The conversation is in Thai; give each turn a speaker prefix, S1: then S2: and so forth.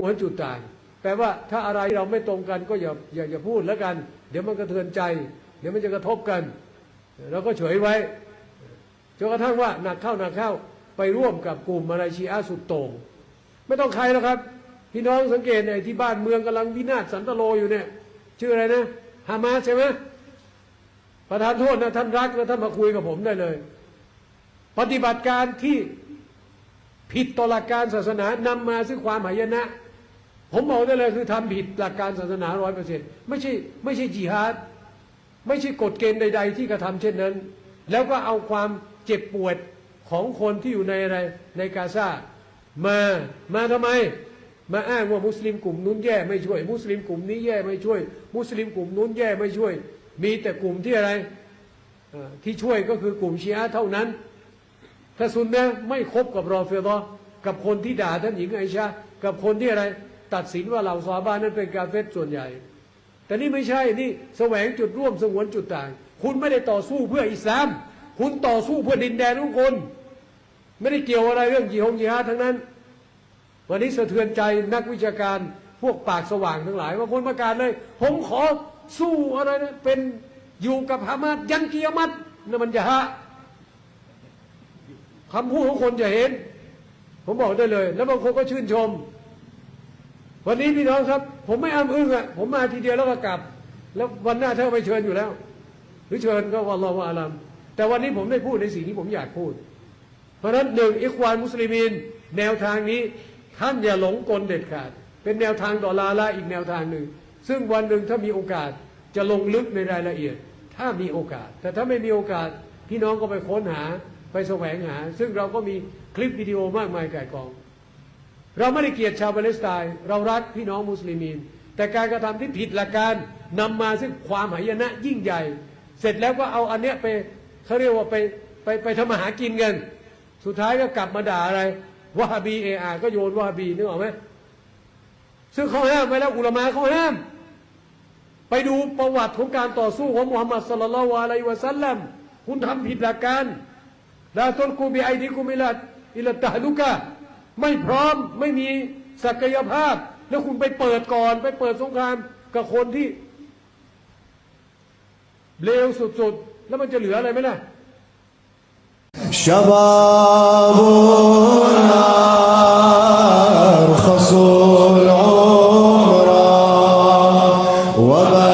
S1: หัวจุดต่างแปลว่าถ้าอะไรเราไม่ตรงกันก็อย่าอย่าอย่าพูดแล้วกัน เดี๋ยวมันกระเทือนใจ เดี๋ยวมันจะกระทบกันเราก็เฉยไว้จนกระทั่งว่าหนักเข้าหนักเข้าไปร่วมกับกลุ่มอะไรชีอะห์สุดโต่งไม่ต้องใครแล้วครับ พี่น้องสังเกตเนี่ยที่บ้านเมืองกำลังวินาศสันตโลอยู่เนี่ย ชื่ออะไรนะฮามาสใช่ไหมประธานโทษนะท่านรักแล้วท่านมาคุยกับผมได้เลย ปฏิบัติการที่ผิดต่อหลักการศาสนานำมาซึ่งความหายนะ ผมบอกได้เลยคือทำผิดหลักการศาสนาร้อยเปอร์เซ็นต์ไม่ใช่ไม่ใช่จิฮาดไม่ใช่กฎเกณฑ์ใด ๆ ที่กระทำเช่นนั้น แล้วก็เอาความเจ็บปวดของคนที่อยู่ในอะไรในกาซามามาทำไม มาอ้างว่ามุสลิมกลุ่มนู้นแย่ไม่ช่วย มุสลิมกลุ่มนี้แย่ไม่ช่วย มุสลิมกลุ่มนู้นแย่ไม่ช่วย มีแต่กลุ่มที่อะไรที่ช่วยก็คือกลุ่มชีอะห์เท่านั้นถ้าซุนนะไม่คบกับรอเฟิฎอกับคนที่ด่าท่านหญิงไอชากับคนที่อะไร ตัดสินว่าเหล่าซาบานั้นเป็นกาเฟรส่วนใหญ่ แต่นี่ไม่ใช่นี่แสวงจุดร่วมสงวนจุดต่าง คุณไม่ได้ต่อสู้เพื่ออิสลาม คุณต่อสู้เพื่อดินแดนของคน ไม่ได้เกี่ยวอะไรเรื่องจีฮงจีฮาทั้งนั้น วันนี้สะเทือนใจนักวิชาการพวกปากสว่างทั้งหลาย ว่าคนประกาศเลย ผมขอสู้อะไรนะเป็นอยู่กับฮามาสยันกิยามัตนั่นมันจะฮะคำพูดของคนจะเห็น ผมบอกได้เลย แล้วบางคนก็ชื่นชม วันนี้พี่น้องครับ ผมไม่อ้ำอึ้งอะผมมาทีเดียวแล้วก็กลับ แล้ววันหน้าถ้าไปเชิญอยู่แล้ว หรือเชิญก็วันรอวะอาลัมแต่วันนี้ผมได้พูดในสิ่งที่ผมอยากพูด เพราะฉะนั้นหนึ่งอิควานมุสลิมินแนวทางนี้ท่านอย่าหลงกลเด็ดขาด เป็นแนวทางต่อลาละอีกแนวทางหนึ่ง ซึ่งวันหนึ่งถ้ามีโอกาสจะลงลึกในรายละเอียด ถ้ามีโอกาส แต่ถ้าไม่มีโอกาสพี่น้องก็ไปค้นหาไปแสวงหา ซึ่งเราก็มีคลิปวิดีโอมากมายก่ายกอง เราไม่ได้เกลียดชาวปาเลสไตน์เรารักพี่น้องมุสลิมีน แต่การกระทำที่ผิดหลักการนำมาซึ่งความหายนะยิ่งใหญ่ เสร็จแล้วก็เอาอันเนี้ยไปเขาเรียกว่าไปไปไปทำมาหากินกัน สุดท้ายก็กลับมาด่าอะไรวะฮาบีเออาก็โยนวะฮาบีนึกออกไหมซึ่งเขาห้ามไว้แล้วอุลามะเขาห้าม ไปดูประวัติของการต่อสู้ของมุฮัมมัดสลลัลลอฮุอะลัยฮิวะสัลลัมคุณทำผิดหลักการลาตุลกูบิไอดิกุมิลัดอิลตะฮลุกะ ไม่พร้อมไม่มีศักยภาพ แล้วคุณไปเปิดก่อน ไปเปิดสงครามกับคนที่เลวสุดๆ แล้วมันจะเหลืออะไรไหมล่ะ
S2: ชาบุนารขสุลอมราวบา